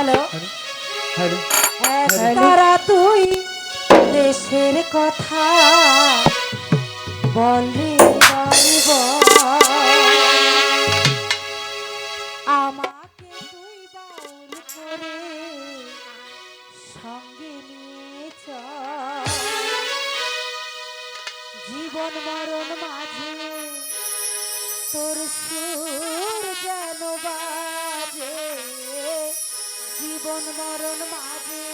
Hello. তারা তুই দেশের কথা বলি। আমাকে তুই বাউল করে সঙ্গে নিয়ে জীবন মরণ মাঝে তোর সুর জানবা জীবন মরণ মাঝে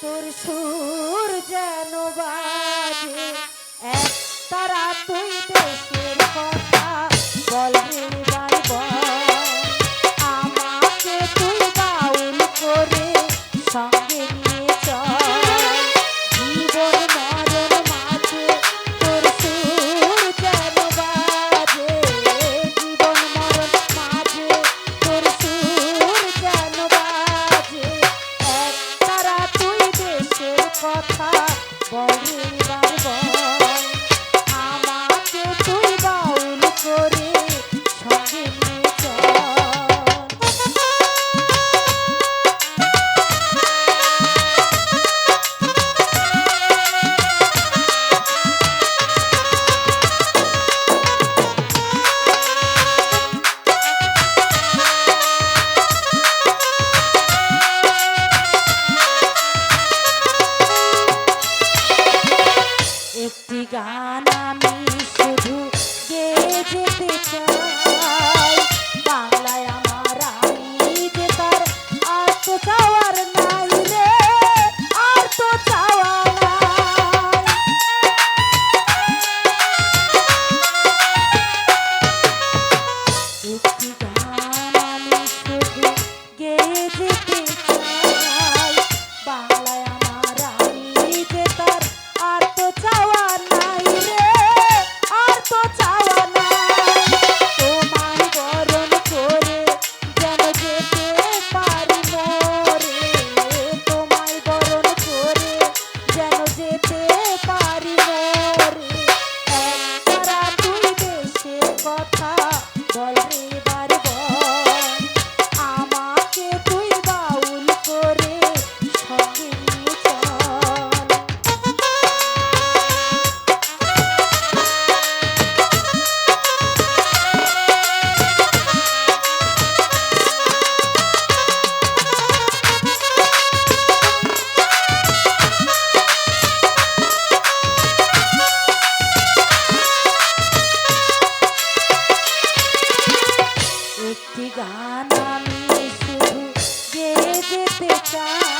তোর সুর যেন বাজে। এক তারা তুই দেশের কথা কথা বলিবার বল। Thank you. একটি গান আমি শুধু গে যেতে চাই।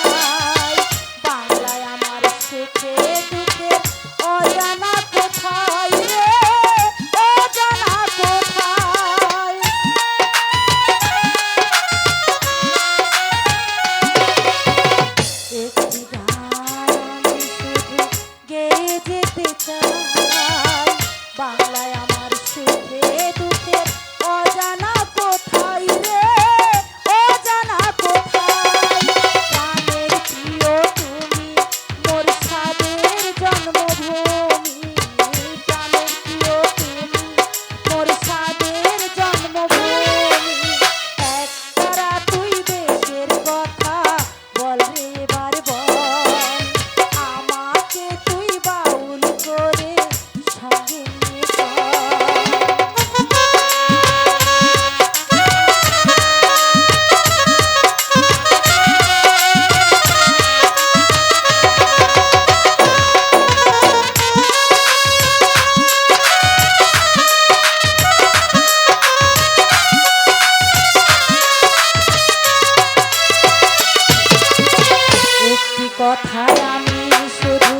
কথা আমি শুধু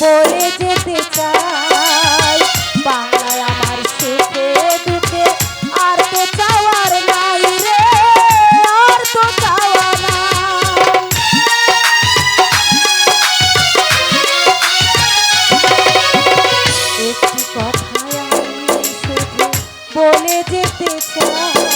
বলে যেতে চাই। বাংলায় আমার সুখে দুঃখে আর তো চাওয়ার নাই রে, আর তো একটি আমি শুধু বলে যেতে চাই।